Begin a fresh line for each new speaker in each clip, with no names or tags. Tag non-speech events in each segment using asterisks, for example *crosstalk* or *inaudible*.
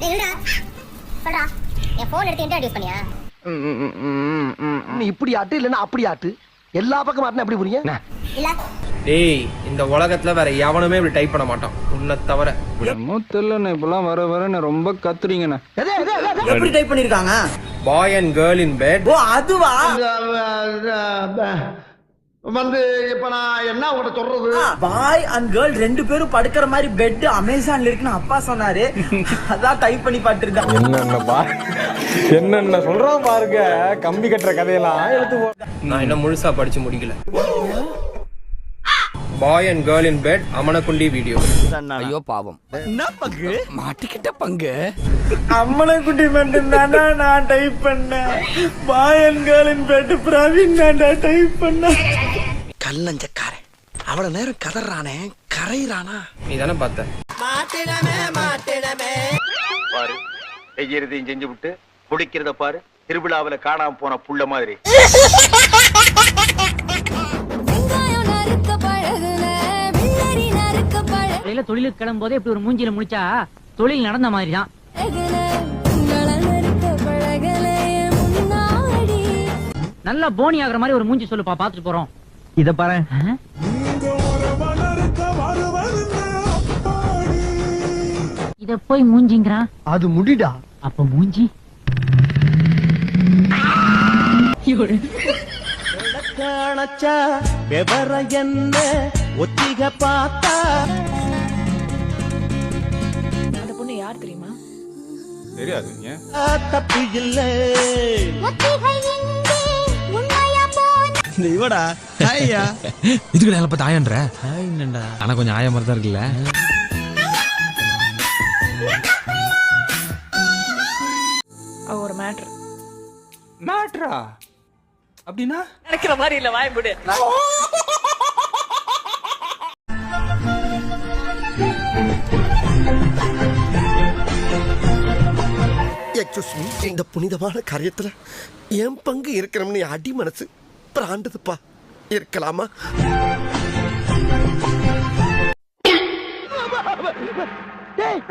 நில்லுடா சொல்றா என் ஃபோன் எடுத்து இன்ட்ரடியூஸ் பண்ணியா?
இப்படி ஆட்டு இல்லைன்னா அப்படி ஆட்டு எல்லா பக்கம் ஆட்டினா எப்படி புரியும்?
இல்ல.
டேய் இந்த உலகத்துல வேற எவனுமே இப்படி டைப் பண்ண மாட்டான். உன்னை தவிர.
என்னமோ தெரியலண்ணே இப்பெல்லாம் வர வர ரொம்ப கத்துறீங்கண்ணே.
எப்படி டைப் பண்ணிருக்காங்க?
Boy and girl in bed
ஓ அதுவா?
வந்து இப்ப நான் என்ன உங்கள்ட்ட சொல்றது?
பாய் அண்ட் கேர்ள் ரெண்டு பேரும் படுக்கிற மாதிரி பெட் அமேசான்ல இருக்குன்னு அப்பா சொன்னாரு. அதான் டைப் பண்ணி பாத்துருக்காங்க
என்னென்ன பா என்னென்ன சொல்றான் பாருங்க. கம்பி கட்டுற கதையெல்லாம். எடுத்து போ.
நான் இன்னும் முழுசா படிச்சு முடிக்கல. Boy and girl in bed அமனக்குண்டி video
ஐயோ பாவம்.
என்ன பங்கு?
மாட்டிக்கிட்ட பங்கு.
அம்மனை குட்டி மட்டும் தானே நான் டைப் பண்ணேன். பாய் அண்ட் கேர்ளின் பெட் பிரவீன் தான்டா டைப் பண்ணேன்.
கல்லஞ்சக்காரன். அவ்வளவு நேரம் கதறானே கரையிறானா?
நீ தானே பார்த்த
பாரு செய்யறதையும் செஞ்சு விட்டு குடிக்கிறத பாரு திருவிழாவுல காணாம போன புள்ள மாதிரி.
காலையில தொழிலுக்கு கிளம்பும் போதே இப்படி ஒரு மூஞ்சில முடிச்சா தொழில் நடந்த மாதிரி தான் நல்லா போனி ஆகுற மாதிரி ஒரு மூஞ்சி சொல்லுப்பா பாத்துட்டு போறோம். இத பாரு. இத போய் மூஞ்சிங்கிறான்.
அது முடிடா.
அப்ப மூஞ்சி?
காணச்சா விவர என்ன ஒத்திக பார்த்தா
தெரியாதுங்க.
தப்பு இல்லை. இவடா ஹாய்யா. *laughs*
இதுக்கு நான் இப்ப தாயன்ற ஆனா கொஞ்சம் ஆய மாதிரி தான் இருக்குல்ல.
ஒரு மேட்ரு
மேட்ரா அப்படின்னா?
நினைக்கிற மாதிரி இல்ல வாய்
எக்ஸ்கூஸ் மீ இந்த புனிதமான காரியத்துல என் பங்கு இருக்கிறோம்னு என் அடி மனசு பிராண்டதுப்பா. இருக்கலாமா?
டேய்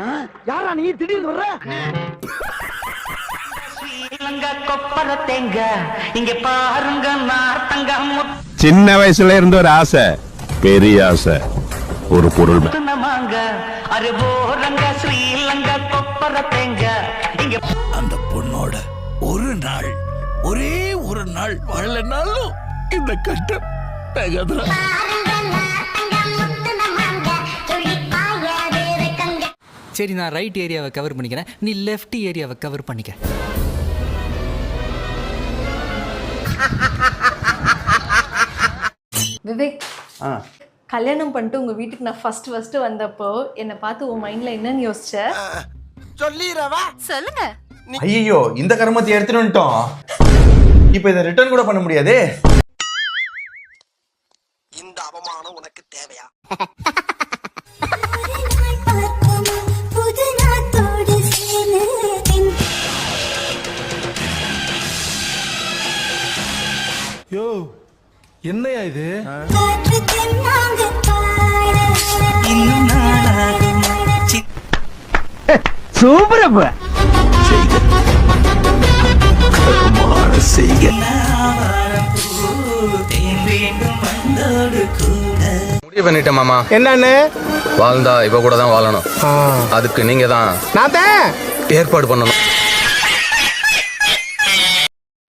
யாரா நீ? திடீர்னு வர்ற?
சின்ன வயசுல இருந்த ஒரு ஆசை. பெரிய ஆசை. ஒரு பொருள்
அந்த பொண்ணோட ஒரு நாள் ஒரே ஒரு நாள் வாழனாலும் இந்த கஷ்டம் தகதுரா
சரி நான் ரைட் ஏரியாவை கவர் பண்ணிக்கிறேன். நீ லெஃப்ட் ஏரியாவை கவர் பண்ணிக்க.
விவேக் கல்யாணம் பண்ணிட்டு உங்க வீட்டுக்கு நான் ஃபர்ஸ்ட் ஃபர்ஸ்ட் வந்தப்போ என்னை பார்த்து உன் மைண்ட்ல என்னன்னு யோசிச்ச?
சொல்லிடுறவா
சொல்லுங்க.
ஐயோ இந்த கருமத்தை எடுத்துட்டு வந்துட்டோம். இப்போ இதை ரிட்டர்ன் கூட பண்ண முடியாதே.
இந்த அவமானம் உனக்கு தேவையா?
யோ என்னையா இது?
தென்னாங்க பாட
சூப்பர் அப்ப
முடிவு பண்ணிட்டேன் மாமா.
என்னன்னு?
வாழ்ந்தா இவ கூட தான் வாழணும். அதுக்கு நீங்க தான்
நான்
ஏற்பாடு பண்ணணும்.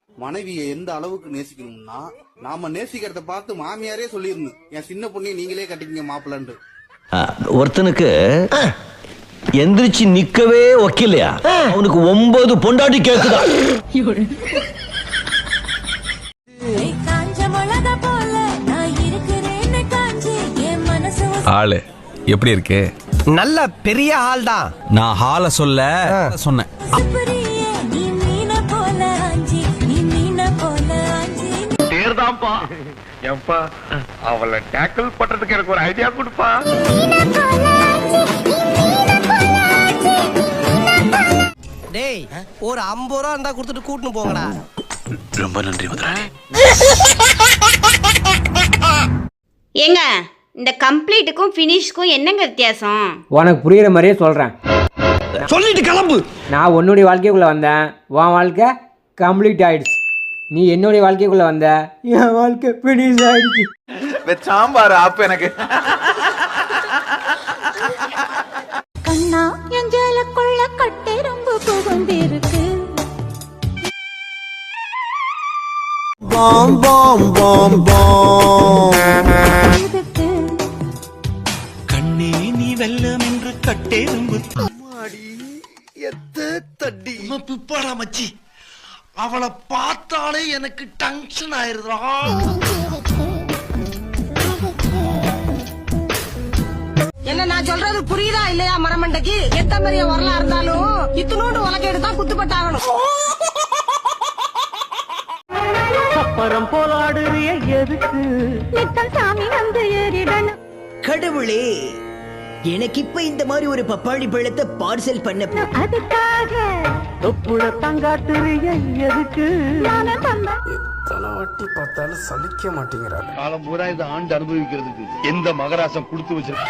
மனைவியை எந்த அளவுக்கு நேசிக்கணும்னா நாம நேசிக்கிறத பார்த்து மாமியாரே சொல்லிருந்தோம் என் சின்ன பொண்ணை நீங்களே கட்டிக்கங்க மாப்பிள்ளன்று
ஒருத்தனுக்கு எந்திரிச்சு நிக்கவே ஒக்கில்லையா அவனுக்கு ஒன்பது பொண்டாட்டி கேக்குதா?
காஞ்ச மிளகா போல நான் இருக்கிறேன்னு காஞ்சி என் மனசு
ஆளு எப்படி இருக்கு?
நல்ல பெரிய ஆள் தான்
நான் ஹால சொல்ல சொன்னேன்.
ஏன்பா அவளை டேக்கிள் பண்றதுக்கு எனக்கு ஒரு ஐடியா கொடுப்பா.
டேய் ஒரு ஐம்பது ரூபா இருந்தா கொடுத்துட்டு கூட்டின்னு போங்கடா.
ரொம்ப நன்றி முதலாளி.
ஏங்க இந்த கம்ப்ளீட்டுக்கும் ஃபினிஷ்க்கும் என்னங்க வித்தியாசம்?
உனக்கு புரியுற மாதிரியே சொல்றேன்.
சொல்லிட்டு கிளம்பு.
நான் உன்னுடைய வாழ்க்கைக்குள்ள வந்தேன். உன் வாழ்க்கை கம்ப்ளீட் ஆயிடுச்சு. நீ என்னுடைய வாழ்க்கைக்குள்ள வந்த? என் வாழ்க்கை ஃபினிஷ் ஆயிடுச்சு.
சாம்பார் ஆப்பு எனக்கு.
கட்டெரும்பு புகுந்திருக்கு
பாம் பாம் பாம் பாம்.
எதுக்கு
கண்ணே நீ வெல்லம் என்று கட்டேரும்பு
அம்மாடி எத்த தட்டி. பிப்பாடா மச்சி. அவளை பார்த்தாலே எனக்கு டென்ஷன் ஆயிருதுடா.
என்ன நான் சொல்றது புரியுதா இல்லையா மரமண்டைக்கு? எத்த பெரிய வரலா இருந்தாலும் இத்தனோண்டு உலக எடுத்தா குத்துப்பட்டாகணும். அப்புறம் போலாடுறிய எதுக்கு?
நித்தம் சாமி வந்து ஏறிடணும்.
கடவுளே எனக்கு இப்ப இந்த மாதிரி ஒரு பப்பாளி பழத்தை பார்சல் பண்ண
அதுக்காக.
தொப்புள தங்காட்டுறிய எதுக்கு?
தலைவாட்டி பார்த்தாலும் சலிக்க மாட்டேங்கிறாரு
காலம் பூரா இந்த ஆண்டு அனுபவிக்கிறதுக்கு எந்த மகராசம் கொடுத்து வச்சிருக்க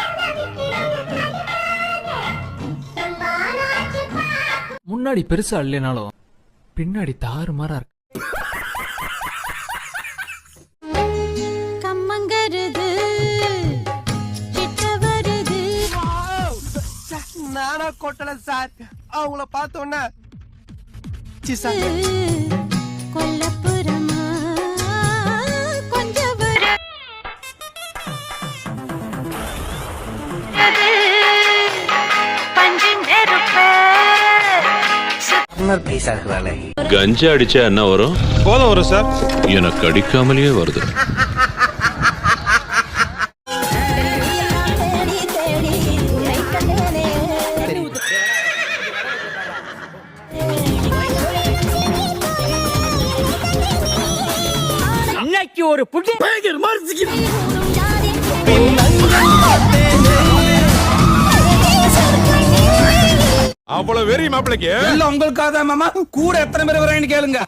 முன்னாடி பெருசா இல்லைனாலும் பின்னாடி தாறுமாறா இருக்கு.
கம்மங்கருது கிட்ட வருது.
நானா கொட்டல சார். அவங்கள பார்த்தோன்னே
கொல்லப்புறமா
கஞ்சா அடிச்சா என்ன வரும்?
போதும் வரும் சார்.
எனக்கு அடிக்காமலேயே வருது.
தேடி தேடி உரைக்கலேனே
இன்னைக்கு ஒரு புட்டி
அவ்வளவு வெறி மாப்பிளைக்கு?
இல்ல உங்களுக்காக தான் மாமா. கூட எத்தனை பேர் வராங்கன்னு கேளுங்க.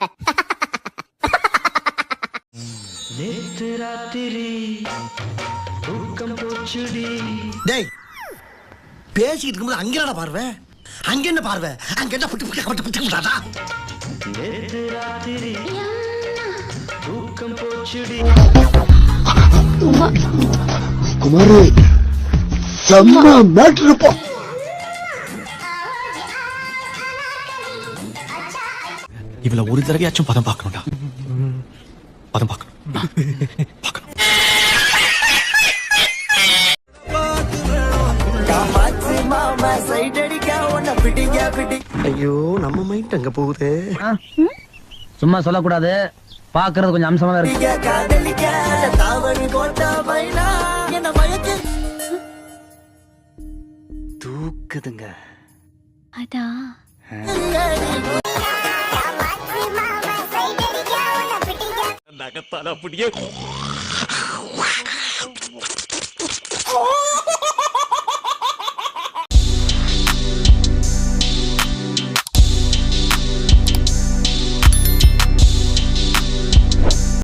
நேற்று ராத்திரி தூக்கம் போச்சுடி.
டேய் பேசிக்கிட்டு இருக்கும்போது அங்க என்னடா பார்வை? அங்க என்ன பார்வை? அங்க என்ன புட்டு புட்டு புட்டு புட்டு புட்டாடா
நேற்று ராத்திரி தூக்கம் போச்சுடி.
குமாரு செம்ம மேட்ரு இருப்பா
இவள ஒரு தடவையாச்சும் பதம் பார்க்கணும்டா. பதம் பார்க்கணும்.
ஐயோ நம்ம மைண்ட் அங்க போகுது.
சும்மா சொல்லக்கூடாது. பாக்குறது கொஞ்சம் அம்சமா இருக்கு.
தூக்குதுங்க.
அதான்
நகத்தால அப்படியே